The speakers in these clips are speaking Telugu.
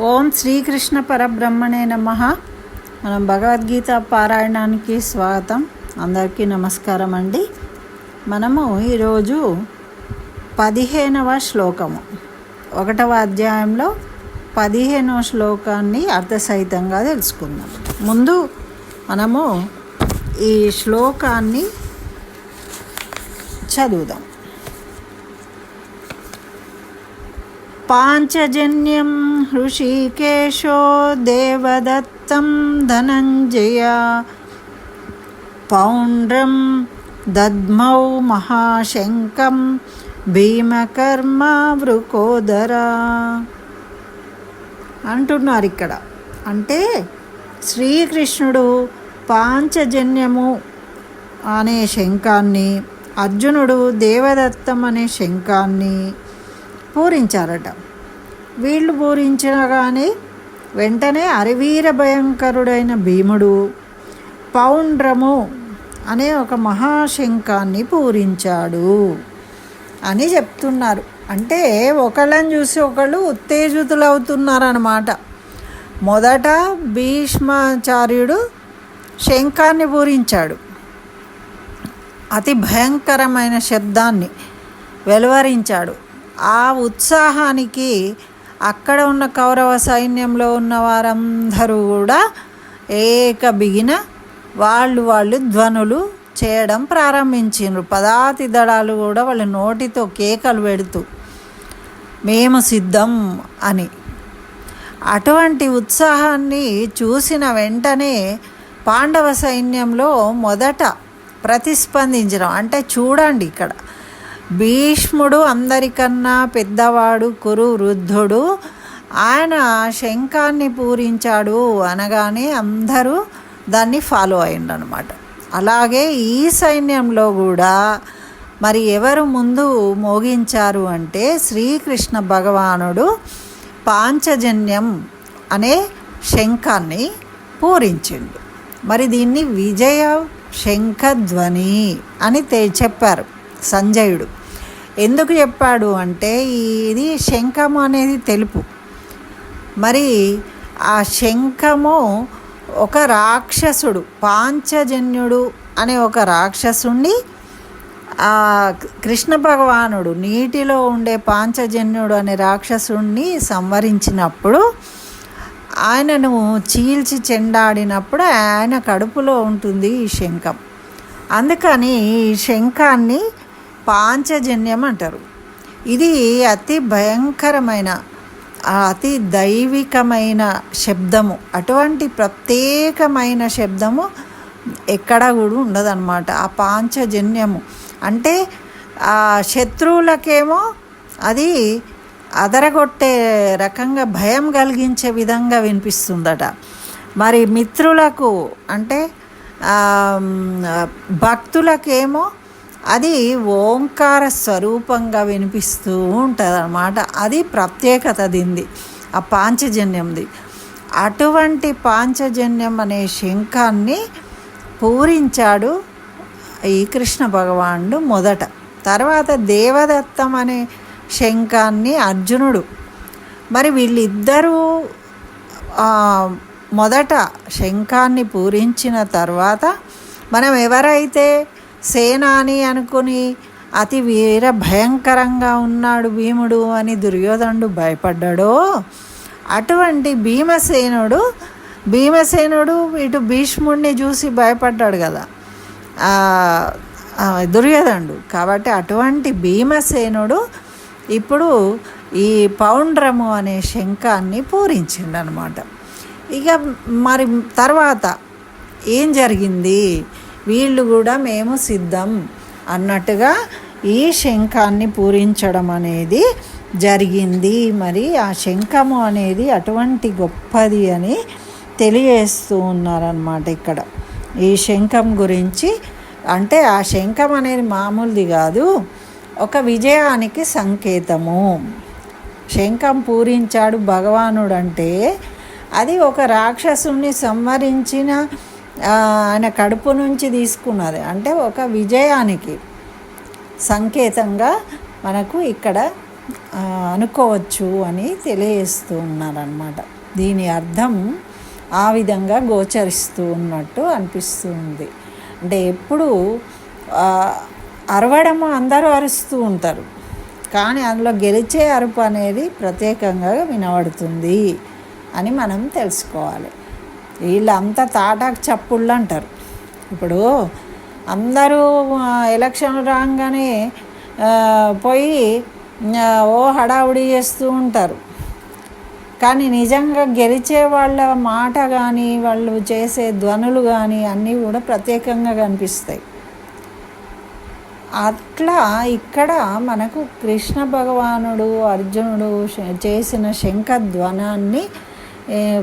ఓం శ్రీకృష్ణ పరబ్రహ్మణే నమ. మనం భగవద్గీత పారాయణానికి స్వాగతం. అందరికీ నమస్కారం అండి. మనము ఈరోజు పదిహేనవ శ్లోకము. ఒకటవ అధ్యాయంలో పదిహేనవ శ్లోకాన్ని అర్థసహితంగా తెలుసుకుందాం. ముందు మనము ఈ శ్లోకాన్ని చదువుదాం. పాంచజన్యం హృషికేశో దేవదత్తం ధనంజయ పౌండ్రం దద్మౌ మహాశంకం భీమకర్మ వృకోదరా అంటున్నారు ఇక్కడ. అంటే శ్రీకృష్ణుడు పాంచజన్యము అనే శంఖాన్ని అర్జునుడు దేవదత్తం అనే శంఖాన్ని పూరించారట. వీళ్ళు పూరించగానే వెంటనే అరివీర భయంకరుడైన భీముడు పౌండ్రము అనే ఒక మహాశంఖాన్ని పూరించాడు అని చెప్తున్నారు. అంటే ఒకళ్ళని చూసి ఒకళ్ళు ఉత్తేజితులు అవుతున్నారన్నమాట మొదట భీష్మాచార్యుడు శంఖాన్ని పూరించాడు. అతి భయంకరమైన శబ్దాన్ని వెలువరించాడు. ఆ ఉత్సాహానికి అక్కడ ఉన్న కౌరవ సైన్యంలో ఉన్న వారందరూ కూడా ఏక బిగిన వాళ్ళు వాళ్ళు ధ్వనులు చేయడం ప్రారంభించారు పదాతి దళాలు కూడా వాళ్ళ నోటితో కేకలు పెడుతూ మేము సిద్ధం అని. అటువంటి ఉత్సాహాన్ని చూసిన వెంటనే పాండవ సైన్యంలో మొదట ప్రతిస్పందించడం అంటే చూడండి ఇక్కడ భీష్ముడు అందరికన్నా పెద్దవాడు కురు వృద్ధుడు. ఆయన శంఖాన్ని పూరించాడు అనగానే అందరూ దాన్ని ఫాలో అయ్యండి అనమాట అలాగే ఈ సైన్యంలో కూడా మరి ఎవరు ముందు మోగించారు అంటే శ్రీకృష్ణ భగవానుడు పాంచజన్యం అనే శంఖాన్ని పూరించిండు. మరి దీన్ని విజయ శంఖధ్వని అని తె చెప్పారు సంజయుడు. ఎందుకు చెప్పాడు అంటే ఇది శంఖము అనేది తెలుపు. మరి ఆ శంఖము ఒక రాక్షసుడు పాంచజన్యుడు అనే ఒక రాక్షసుణ్ణి ఆ కృష్ణ భగవానుడు నీటిలో ఉండే పాంచజన్యుడు అనే రాక్షసుణ్ణి సంవరించినప్పుడు ఆయనను చీల్చి చెండాడినప్పుడు ఆయన కడుపులో ఉంటుంది ఈ శంఖం. అందుకని ఈ శంఖాన్ని పాంచజన్యం అంటారు. ఇది అతి భయంకరమైన అతి దైవికమైన శబ్దము. అటువంటి ప్రత్యేకమైన శబ్దము ఎక్కడ కూడా ఉండదన్నమాట. ఆ పాంచజన్యము అంటే ఆ శత్రువులకేమో అది అదరగొట్టే రకంగా భయం కలిగించే విధంగా వినిపిస్తుందట. మరి మిత్రులకు అంటే భక్తులకేమో అది ఓంకార స్వరూపంగా వినిపిస్తూ ఉంటుంది అన్నమాట అది ప్రత్యేకత దింది ఆ పాంచజన్యంది. అటువంటి పాంచజన్యం అనే శంఖాన్ని పూరించాడు ఈ కృష్ణ భగవానుడు మొదట. తర్వాత దేవదత్తం అనే శంఖాన్ని అర్జునుడు. మరి వీళ్ళిద్దరూ మొదట శంఖాన్ని పూరించిన తర్వాత మనం ఎవరైతే సేనాని అనుకుని అతి వీర భయంకరంగా ఉన్నాడు భీముడు అని దుర్యోధనుడు భయపడ్డాడో? అటువంటి భీమసేనుడు భీమసేనుడు ఇటు భీష్ముడిని చూసి భయపడ్డాడు కదా. దుర్యోధనుడు. కాబట్టి అటువంటి భీమసేనుడు ఇప్పుడు ఈ పౌండ్రము అనే శంఖాన్ని పూరించిండు అనమాట ఇక మరి తర్వాత ఏం జరిగింది? వీళ్ళు కూడా మేము సిద్ధం అన్నట్టుగా ఈ శంఖాన్ని పూరించడం అనేది జరిగింది. మరి ఆ శంఖము అనేది అటువంటి గొప్పది అని తెలియజేస్తూ ఉన్నారనమాట ఇక్కడ. ఈ శంఖం గురించి అంటే ఆ శంఖం అనేది మామూలుది కాదు ఒక విజయానికి సంకేతము. శంఖం పూరించాడు భగవానుడు అంటే అది ఒక రాక్షసుని సంవరించిన ఆయన కడుపు నుంచి తీసుకున్నది. అంటే ఒక విజయానికి సంకేతంగా మనకు ఇక్కడ అనుకోవచ్చు అని తెలియజేస్తూ ఉన్నారనమాట దీని అర్థం ఆ విధంగా గోచరిస్తూ ఉన్నట్టు అనిపిస్తుంది. అంటే ఎప్పుడు అరవడము అరవడం అందరూ అరుస్తూ ఉంటారు. కానీ అందులో గెలిచే అరుపు అనేది ప్రత్యేకంగా వినబడుతుంది అని మనం తెలుసుకోవాలి. వీళ్ళంతా తాటాకు చప్పుళ్ళు అంటారు. ఇప్పుడు అందరూ ఎలక్షన్ రాగానే పోయి ఓ హడావుడి చేస్తూ ఉంటారు. కానీ నిజంగా గెలిచే వాళ్ళ మాట కానీ వాళ్ళు చేసే ధ్వనులు కానీ అన్నీ కూడా ప్రత్యేకంగా కనిపిస్తాయి. అట్లా ఇక్కడ మనకు కృష్ణ భగవానుడు అర్జునుడు చేసిన శంఖ ధ్వనాన్ని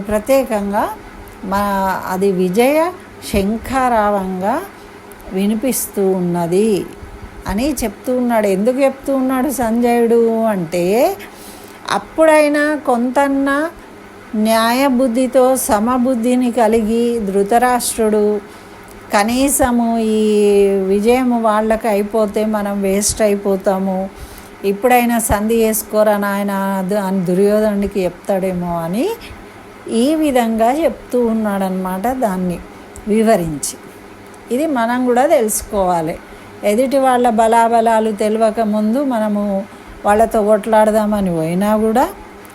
ప్రత్యేకంగా మా అది విజయ శంఖారావంగా వినిపిస్తూ ఉన్నది అని చెప్తూ ఉన్నాడు. ఎందుకు చెప్తూ ఉన్నాడు సంజయుడు అంటే అప్పుడైనా కొంతన్నా న్యాయబుద్ధితో సమబుద్ధిని కలిగి ధృతరాష్ట్రుడు కనీసము ఈ విజయం వాళ్ళకి అయిపోతే మనం వేస్ట్ అయిపోతాము. ఇప్పుడైనా సంధి చేసుకోరా నాయన అది అని దుర్యోధనుడికి చెప్తాడేమో అని ఈ విధంగా చెప్తూ ఉన్నాడనమాట దాన్ని వివరించి. ఇది మనం కూడా తెలుసుకోవాలి. ఎదుటి వాళ్ళ బలాబలాలు తెలియక ముందు మనము వాళ్ళతో కొట్లాడదామని పోయినా కూడా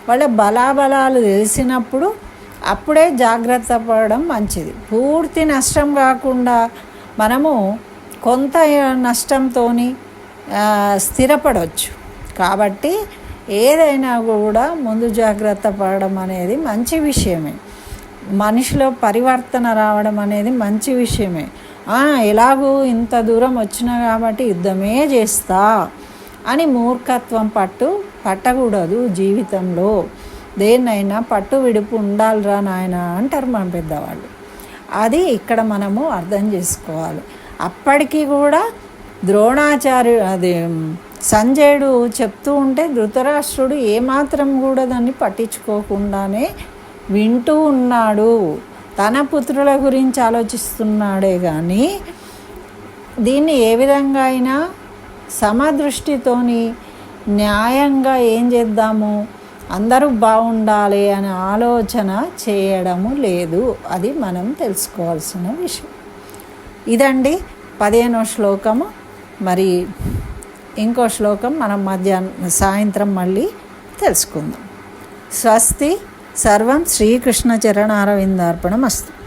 వాళ్ళ బలాబలాలు తెలిసినప్పుడు అప్పుడే జాగ్రత్త పడడం మంచిది. పూర్తి నష్టం కాకుండా మనము కొంత నష్టంతో స్థిరపడవచ్చు కాబట్టి ఏదైనా కూడా ముందు జాగ్రత్త పడడం అనేది మంచి విషయమే. మనిషిలో పరివర్తన రావడం అనేది మంచి విషయమే. ఎలాగూ ఇంత దూరం వచ్చినా కాబట్టి యుద్ధమే చేస్తా అని మూర్ఖత్వం పట్టు పట్టకూడదు జీవితంలో. దేన్నైనా పట్టు విడుపు ఉండాలిరా నాయన అంటారు మన పెద్దవాళ్ళు. అది ఇక్కడ మనము అర్థం చేసుకోవాలి. అప్పటికి కూడా ద్రోణాచార్యు అది సంజయుడు చెప్తూ ఉంటే ధృతరాష్ట్రుడు ఏమాత్రం కూడా దాన్ని పట్టించుకోకుండానే వింటూ ఉన్నాడు. తన పుత్రుల గురించి ఆలోచిస్తున్నాడే కానీ దీన్ని ఏ విధంగా అయినా సమదృష్టితోని న్యాయంగా ఏం చేద్దాము? అందరూ బాగుండాలి అనే ఆలోచన చేయడము లేదు. అది మనం తెలుసుకోవాల్సిన విషయం. ఇదండి పదిహేనో శ్లోకము. మరి ఇంకో శ్లోకం మనం మధ్యాహ్నం సాయంత్రం మళ్ళీ తెలుసుకుందాం. స్వస్తి సర్వం శ్రీకృష్ణ చరణారవిందార్పణం అస్తు